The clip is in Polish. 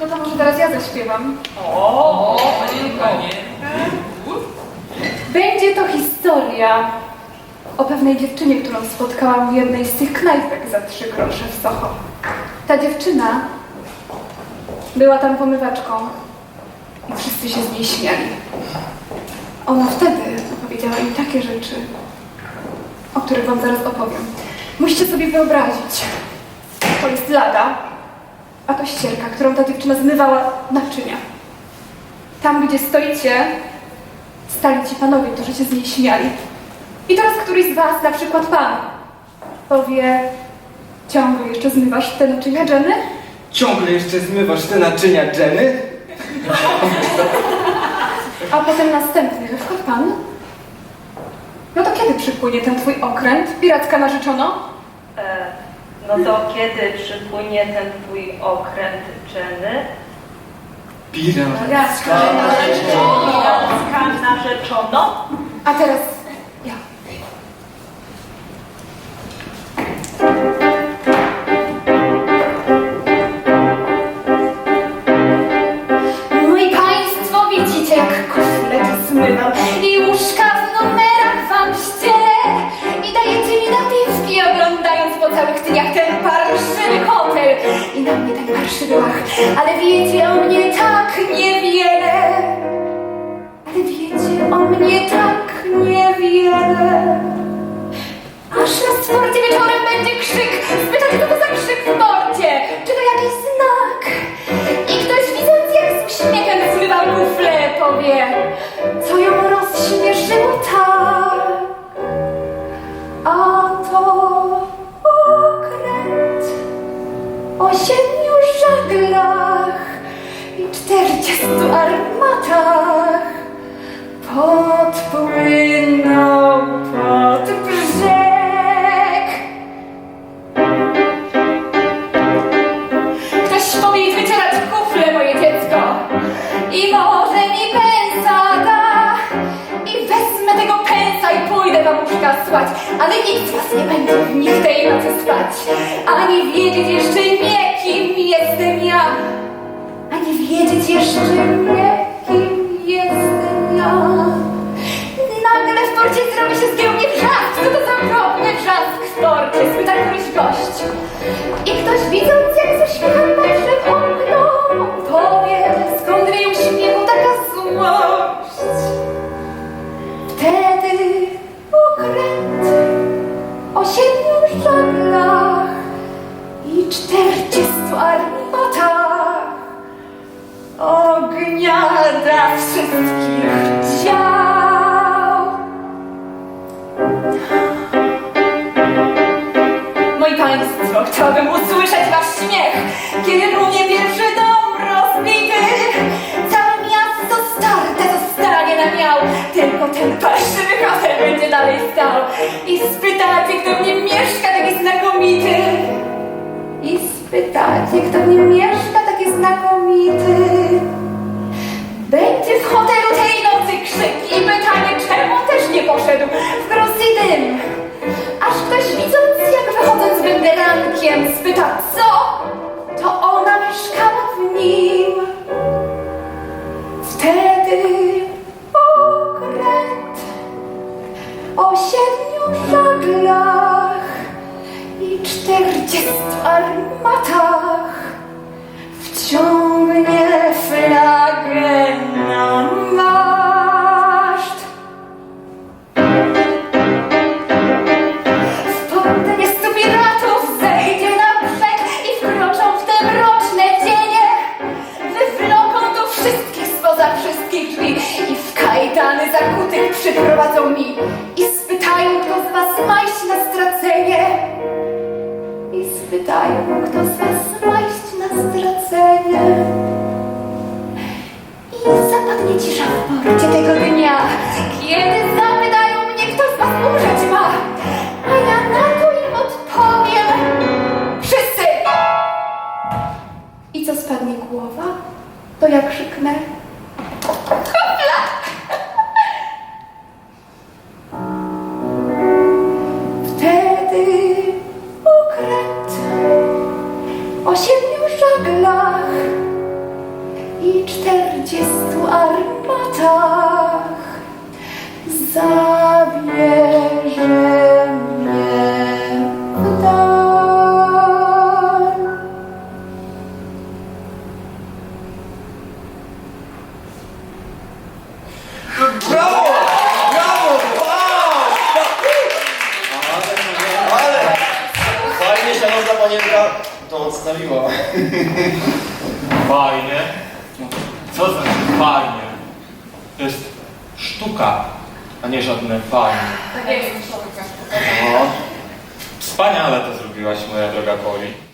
No to może teraz ja zaśpiewam. O, panie, panie. Będzie to historia o pewnej dziewczynie, którą spotkałam w jednej z tych knajpek za trzy grosze w Soho. Ta dziewczyna była tam pomywaczką i wszyscy się z niej śmiali. Ona wtedy powiedziała im takie rzeczy, o których wam zaraz opowiem. Musicie sobie wyobrazić, to jest lada, a to ścierka, którą ta dziewczyna zmywała naczynia. Tam, gdzie stoicie, stali ci panowie, którzy się z niej śmiali. I teraz któryś z was, na przykład pan, powie, ciągle jeszcze zmywasz te naczynia, Jenny? Ciągle jeszcze zmywasz te naczynia, Jenny? A potem następny, na przykład pan? No to kiedy przypłynie ten twój okręt, piracka narzeczono? E, No to kiedy przypłynie ten twój okręt Jenny? Pirat. Piracka Piracka narzeczono? A teraz po całych dniach ten parszywy hotel i na mnie ten parszywy łach, ale wiecie o mnie tak niewiele. Ale wiecie o mnie tak niewiele. Aż na sporcie wieczorem będzie krzyk. Spytać, to za krzyk w o siedmiu żaglach i czterdziestu armatach. Podpłynął spać, ale nikt z was nie będzie w nich tej nocy spać, ani wiedzieć jeszcze nie, kim jestem ja, ani wiedzieć jeszcze nie, kim jestem ja. Nagle w porcie zrobi się zgiełnie wrzask, co to za okropny wrzask w porcie, spyta któryś gość. I ogniada wszystkich dział. Moi państwo, chciałabym usłyszeć wasz śmiech, kiedy runie pierwszy dom rozbity. Całe miasto starte zostanie na miał, tylko ten parszywy hotel będzie dalej stał. I spytacie, kto w nim mieszka taki znakomity. I spytacie, kto w nim mieszka taki znakomity. Będzie w hotelu tej nocy krzyk i pytanie, czemu też nie poszedł w i dym. Aż ktoś widząc, jak wychodząc będę rankiem, spyta, co? To ona mieszkała w nim. Wtedy okręt o siedmiu żaglach i czterdziestu armatach wciągnie i w kajdany zakutych przyprowadzą mi i spytają, kto z was ma iść na stracenie. I spytają, kto z was ma iść na stracenie. I zapadnie cisza w porcie tego dnia, kiedy zapytają czterdziestu armatach zabierze mnie w dal. Brawo! Brawo! Wow! Ale fajnie szanowna panienka to odstawiła. Fajnie. Co znaczy fajnie? To jest sztuka, a nie żadne fajnie. No. Wspaniale to zrobiłaś, moja droga Poli.